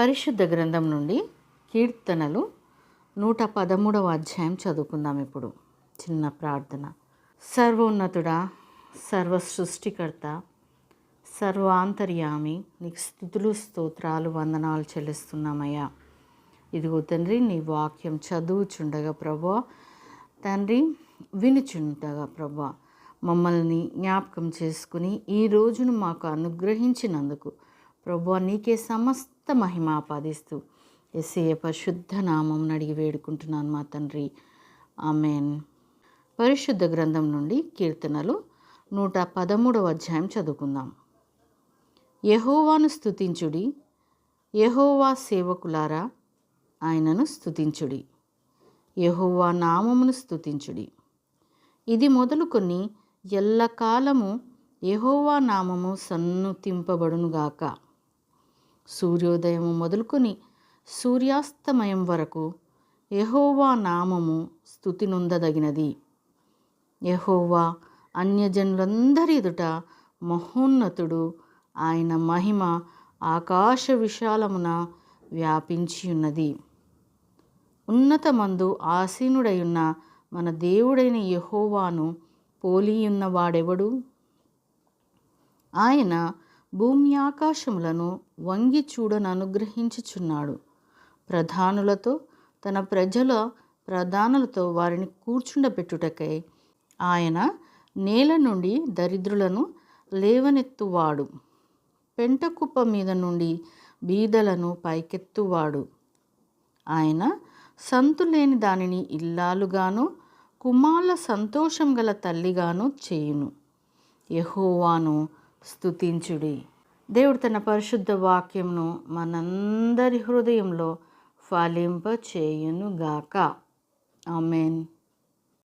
పరిశుద్ధ గ్రంథం నుండి కీర్తనలు నూట పదమూడవ అధ్యాయం చదువుకుందాం ఇప్పుడు. చిన్న ప్రార్థన. సర్వోన్నతుడా సర్వ సృష్టికర్త సర్వాంతర్యామి నీకు స్థుతులు స్తోత్రాలు వందనాలు చెల్లిస్తున్నామయ్యా. ఇదిగో తండ్రి నీ వాక్యం చదువుచుండగా ప్రభా. తండ్రి వినుచుండగా ప్రభా. మమ్మల్ని జ్ఞాపకం చేసుకుని ఈ రోజును మాకు అనుగ్రహించినందుకు ప్రభా నీకే సమస్త మహిమ ఆపాదిస్తూ ఎస్ఏ పరిశుద్ధ నామం అడిగి వేడుకుంటున్నాను మా తండ్రి. ఆమెన్. పరిశుద్ధ గ్రంథం నుండి కీర్తనలు నూట పదమూడవ అధ్యాయం చదువుకుందాం. యహోవాను స్తుతించుడి. యహోవా సేవకులారా ఆయనను స్తుతించుడి. యహోవా నామమును స్తుతించుడి. ఇది మొదలుకొని ఎల్లకాలము యహోవా నామము సన్నుతింపబడునుగాక. సూర్యోదయము మొదలుకొని సూర్యాస్తమయం వరకు యహోవా నామము స్థుతి నొందదగినది యహోవా అన్యజనులందరి ఎదుట మహోన్నతుడు ఆయన మహిమ ఆకాశ విశాలమున వ్యాపించి ఉన్నది ఉన్నతమందు ఆసీనుడైయున్న మన దేవుడైన యహోవాను పోలియున్నవాడెవడు? ఆయన భూమి ఆకాశములను వంగి చూడను అనుగ్రహించుచున్నాడు. ప్రధానులతో తన ప్రజల ప్రధానులతో వారిని కూర్చుండబెట్టుటకై ఆయన నేల నుండి దరిద్రులను లేవనెత్తువాడు. పెంటకుప్ప మీద నుండి బీదలను పైకెత్తువాడు. ఆయన సంతులేని దానిని ఇల్లాలుగాను కుమార్ల సంతోషం గల తల్లిగాను చేయును. యహోవాను స్తుతించుడి. దేవుడు తన పరిశుద్ధ వాక్యంను మనందరి హృదయంలో ఫలింప చేయునుగాక ఆమెన్.